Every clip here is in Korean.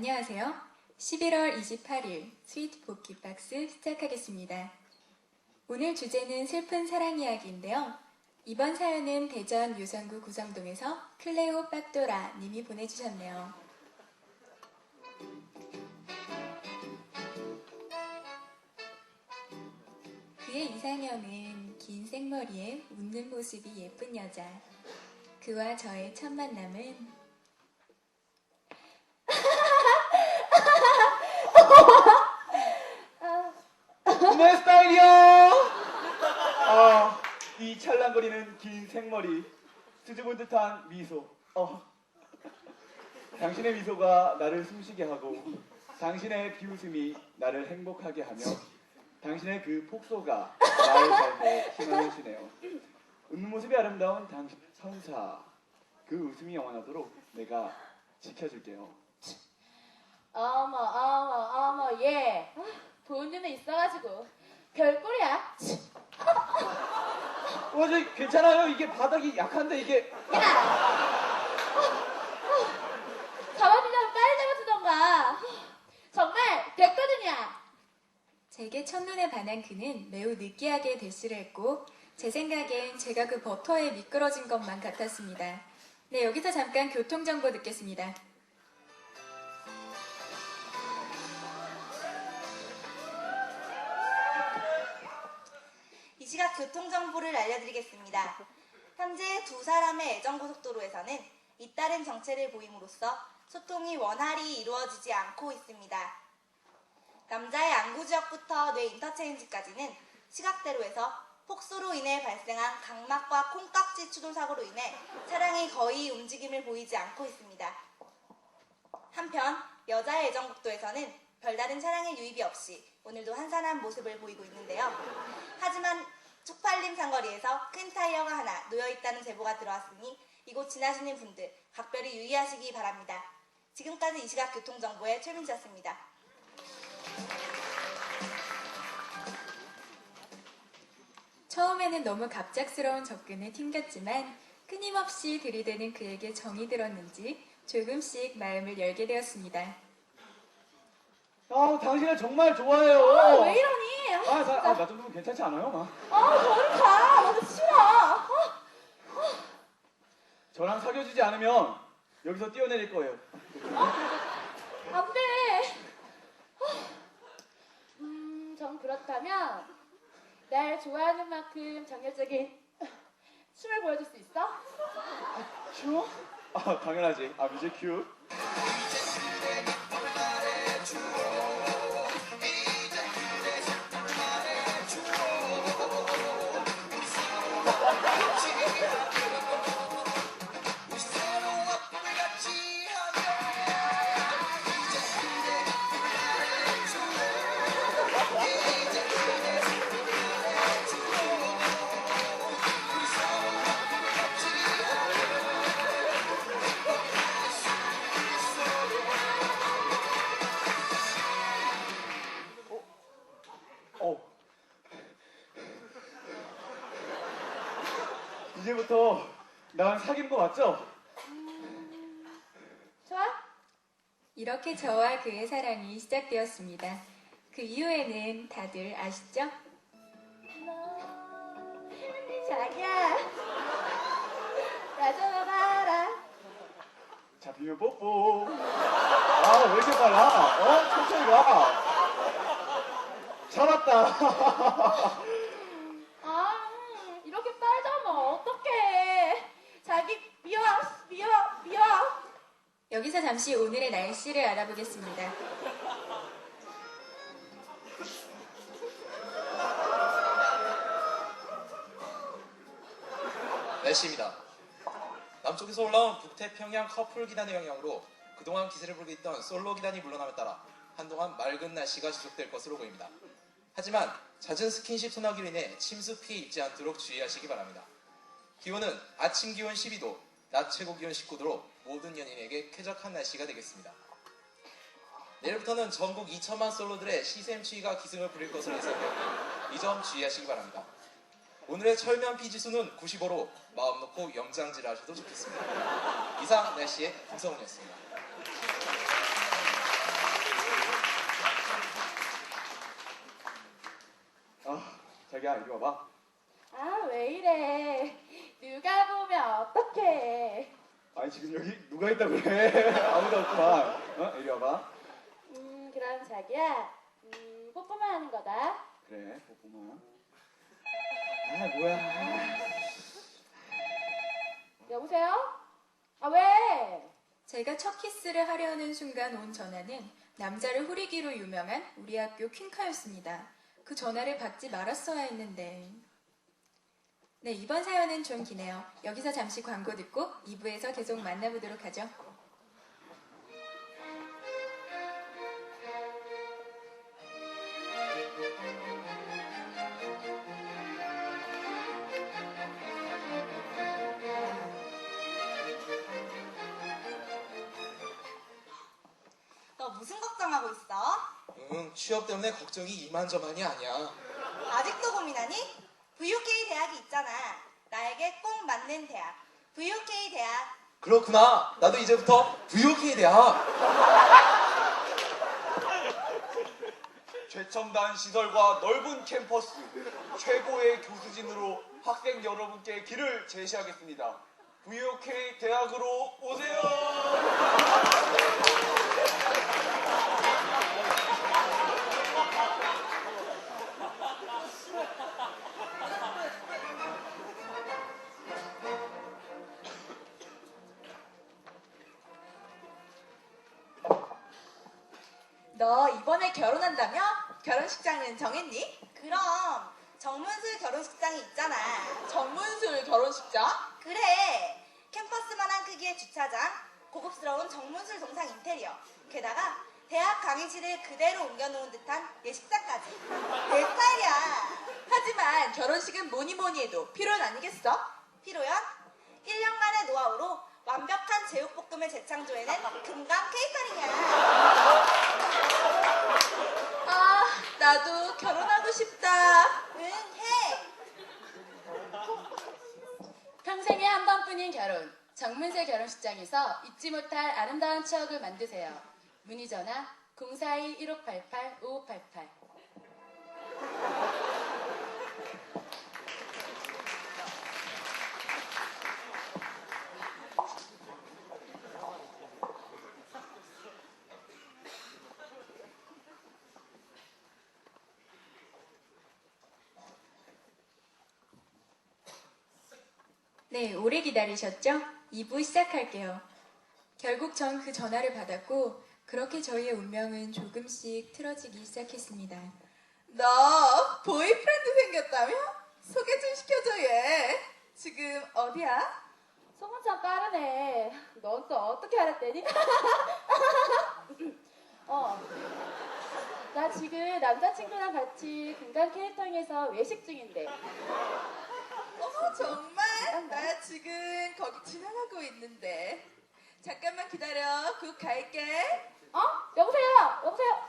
안녕하세요. 11월 28일 스위트 복귀 박스 시작하겠습니다. 오늘 주제는 슬픈 사랑 이야기인데요. 이번 사연은 대전 유성구 구성동에서 클레오 빡도라 님이 보내주셨네요. 그의 이상형은 긴 생머리에 웃는 모습이 예쁜 여자. 그와 저의 첫 만남은 내 스타일이야. 아, 이 찰랑거리는 긴 생머리, 수줍은 듯한 미소. 어. 당신의 미소가 나를 숨쉬게 하고, 당신의 비웃음이 나를 행복하게 하며, 당신의 그 폭소가 나의 삶에 힘을 주네요. 웃는 모습이 아름다운 당신 선사. 그 웃음이 영원하도록 내가 지켜줄게요. 어머 어머 어머 돈좀 있어가지고. 별꼴이야. 어, 저 괜찮아요. 이게 바닥이 약한데 이게. 잡아주려면 빨리 잡아주던가. 정말 됐거든요 제게 첫눈에 반한 그는 매우 느끼하게 대시를 했고 제 생각엔 제가 그 버터에 미끄러진 것만 같았습니다. 네, 여기서 잠깐 교통정보 듣겠습니다. 교통정보를 알려드리겠습니다. 현재 두 사람의 애정고속도로에서는 잇따른 정체를 보임으로써 소통이 원활히 이루어지지 않고 있습니다. 남자의 안구지역부터 뇌 인터체인지까지는 시각대로에서 폭소로 인해 발생한 각막과 콩깍지 추돌 사고로 인해 차량이 거의 움직임을 보이지 않고 있습니다. 한편 여자의 애정국도에서는 별다른 차량의 유입이 없이 오늘도 한산한 모습을 보이고 있는데요. 하지만 쪽팔림 상거리에서 큰 타이어가 하나 놓여 있다는 제보가 들어왔으니 이곳 지나시는 분들 각별히 유의하시기 바랍니다. 지금까지 이 시각 교통정보의 최민지였습니다. 처음에는 너무 갑작스러운 접근에 튕겼지만 끊임없이 들이대는 그에게 정이 들었는지 조금씩 마음을 열게 되었습니다. 아, 당신을 정말 좋아해요. 아, 왜 이러니 아, 나, 아, 나 정도면 괜찮지 않아요? 막. 아 저리 가 나도 싫어 아, 저랑 사귀어주지 않으면 여기서 뛰어내릴 거예요. 안 돼 음 전 그렇다면 날 좋아하는 만큼 정열적인 춤을 보여줄 수 있어? 큐? 아, 당연하지. 아, 뮤직 큐. 이제부터 나랑 사귀는 거 맞죠? 좋아? 이렇게 저와 그의 사랑이 시작되었습니다. 그 이후에는 다들 아시죠? 자기야 나 잡아봐라 잡히면 뽀뽀. 아, 왜 이렇게 빨라? 어? 천천히 가. 잡았다. 아 음, 이렇게 빨자면 어떡해 자기 미워 미워 미워 여기서 잠시 오늘의 날씨를 알아보겠습니다. 날씨입니다. 남쪽에서 올라온 북태평양 커플 기단의 영향으로 그동안 기세를 부르고 있던 솔로 기단이 물러남에 따라 한동안 맑은 날씨가 지속될 것으로 보입니다. 하지만 잦은 스킨십 소나기로 인해 침수 피해 입지 않도록 주의하시기 바랍니다. 기온은 아침 기온 12도, 낮 최고 기온 19도로 모든 연인에게 쾌적한 날씨가 되겠습니다. 내일부터는 전국 2천만 솔로들의 시샘추위가 기승을 부릴 것으로 예상되어 이 점 주의하시기 바랍니다. 오늘의 철면 피지수는 95로 마음 놓고 염장질 하셔도 좋겠습니다. 이상 날씨의 김성훈이었습니다. 아, 자기야 이리 와봐. 아, 왜 이래. 보면 어떡해. 아니 지금 여기 누가 있다 그래? 아무도 없구만. 어? 이리 와봐. 음, 그럼 자기야. 음, 뽀뽀만 하는 거다. 그래 뽀뽀만. 아 뭐야? 여보세요? 아, 왜? 제가 첫 키스를 하려는 순간 온 전화는 남자를 후리기로 유명한 우리 학교 퀸카였습니다. 그 전화를 받지 말았어야 했는데. 네, 이번 사연은 좀 기네요. 여기서 잠시 광고 듣고 2부에서 계속 만나보도록 하죠. 너 무슨 걱정하고 있어? 응, 취업 때문에 걱정이 이만저만이 아니야. 아직도 고민하니? VUK 대학이 있잖아. 나에게 꼭 맞는 대학. VUK 대학. 그렇구나. 나도 이제부터 VOK 대학. 최첨단 시설과 넓은 캠퍼스, 최고의 교수진으로 학생 여러분께 길을 제시하겠습니다. VOK 대학으로 오세요. 결혼한다며? 결혼식장은 정했니? 그럼 정문술 결혼식장이 있잖아. 정문술 결혼식장? 그래. 캠퍼스만한 크기의 주차장, 고급스러운 정문술 동상 인테리어, 게다가 대학 강의실을 그대로 옮겨놓은 듯한 예식장까지. 내 스타일이야. 하지만 결혼식은 뭐니 뭐니 해도 필요는 아니겠어? 필요야? 1년간의 노하우로 완벽한 제육볶음을 재창조해낸 금강 케이터링이야. 아, 나도 결혼하고 싶다. 응, 해. 평생에 한 번뿐인 결혼. 정문세 결혼식장에서 잊지 못할 아름다운 추억을 만드세요. 문의 전화 042-1588-5588. 네, 오래 기다리셨죠? 2부 시작할게요. 결국 전 그 전화를 받았고, 그렇게 저희의 운명은 조금씩 틀어지기 시작했습니다. 너 보이프렌드 생겼다며? 소개 좀 시켜줘 얘. 지금 어디야? 소문 참 빠르네. 넌 또 어떻게 알았대니? 어. 나 지금 남자친구랑 같이 금강 캐릭터에서 외식 중인데. 어머 정말? 나 지금 거기 지나가고 있는데. 잠깐만 기다려. 곧 갈게. 어? 여보세요? 여보세요?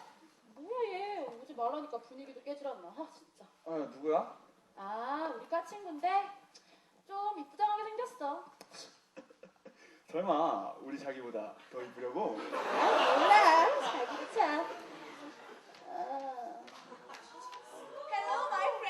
뭐야 얘 오지 말라니까 분위기도 깨질었나? 아 진짜. 어 누구야? 아 우리 과 친구인데 좀 이쁘장하게 생겼어. 설마 우리 자기보다 더 이쁘려고? 아 몰라 자기도 참.